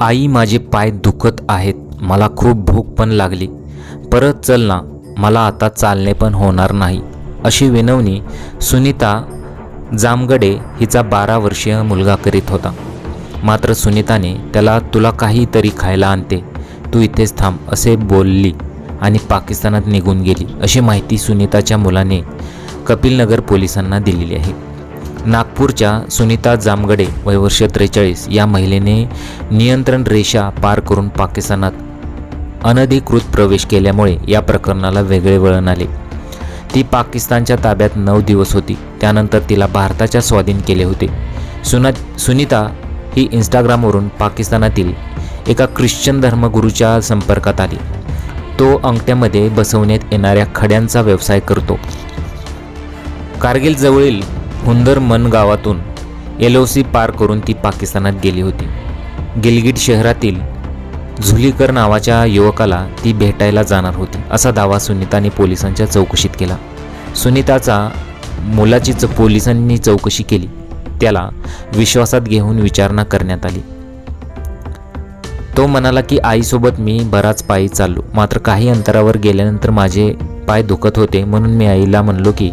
आई माझे पाय दुखत आहेत. मला खूप भूक पण लागली. परत चल ना मला आता चालणे पण होणार नाही. अशी विनवणी सुनीता जामगडे हिचा बारा वर्षीय मुलगा करीत होता. मात्र सुनीताने त्याला तुला काहीतरी खायला आणते. तू इथेच थांब असे बोलली आणि पाकिस्तानात निघून गेली. अशी माहिती सुनीताच्या मुलाने कपिलनगर पोलिसांना दिलेली आहे. नागपूरच्या सुनीता जामगडे वयवर्ष त्रेचाळीस या महिलेने नियंत्रण रेषा पार करून पाकिस्तानात अनधिकृत प्रवेश केल्यामुळे या प्रकरणाला वेगळे वळण आले. ती पाकिस्तानच्या ताब्यात नऊ दिवस होती. त्यानंतर तिला भारताच्या स्वाधीन केले होते. सुना सुनीता ही इंस्टाग्रामवरून पाकिस्तानातील एका ख्रिश्चन धर्मगुरूच्या संपर्कात आली. तो अंगठ्यामध्ये बसवण्यात येणाऱ्या खड्यांचा व्यवसाय करतो. कारगिलजवळील हुंदरमन हुंदर मन गावातून एल ओ सी पार करून ती पाकिस्तानात गेली होती. गिलगिट शहरातील झुलीकर नावाच्या युवकाला ती भेटायला जाणार होती असा दावा सुनीताने पोलिसांच्या चौकशीत केला. सुनीताचा मुलाचीच पोलिसांनी चौकशी केली. त्याला विश्वासात घेऊन विचारणा करण्यात आली. तो म्हणाला की आईसोबत मी बराच पायी चाललो. मात्र काही अंतरावर गेल्यानंतर माझे पाय दुखत होते म्हणून मी आईला म्हणलो की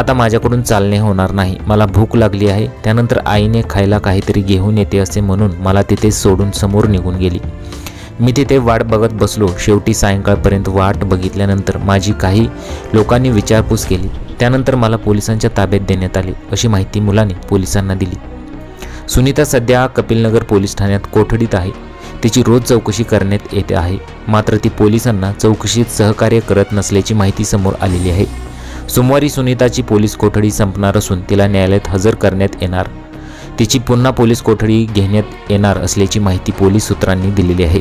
आता माझ्याकडून चालणे होणार नाही. मला भूक लागली आहे. त्यानंतर आईने खायला काहीतरी घेऊन येते असे म्हणून मला तिथे सोडून समोर निघून गेली. मी तिथे वाट बघत बसलो. शेवटी सायंकाळपर्यंत वाट बघितल्यानंतर माझी काही लोकांनी विचारपूस केली. त्यानंतर मला पोलिसांच्या ताब्यात देण्यात आले अशी माहिती मुलाने पोलिसांना दिली. सुनीता सध्या कपिलनगर पोलीस ठाण्यात कोठडीत आहे. तिची रोज चौकशी करण्यात येते आहे. मात्र ती पोलिसांना चौकशीत सहकार्य करत नसल्याची माहिती समोर आलेली आहे. सोमवारी सुनीताची पोलीस कोठडी संपणार असून तिला न्यायालयात हजर करण्यात येणार. तिची पुन्हा पोलीस कोठडी घेण्यात येणार असल्याची माहिती पोलीस सूत्रांनी दिलेली आहे.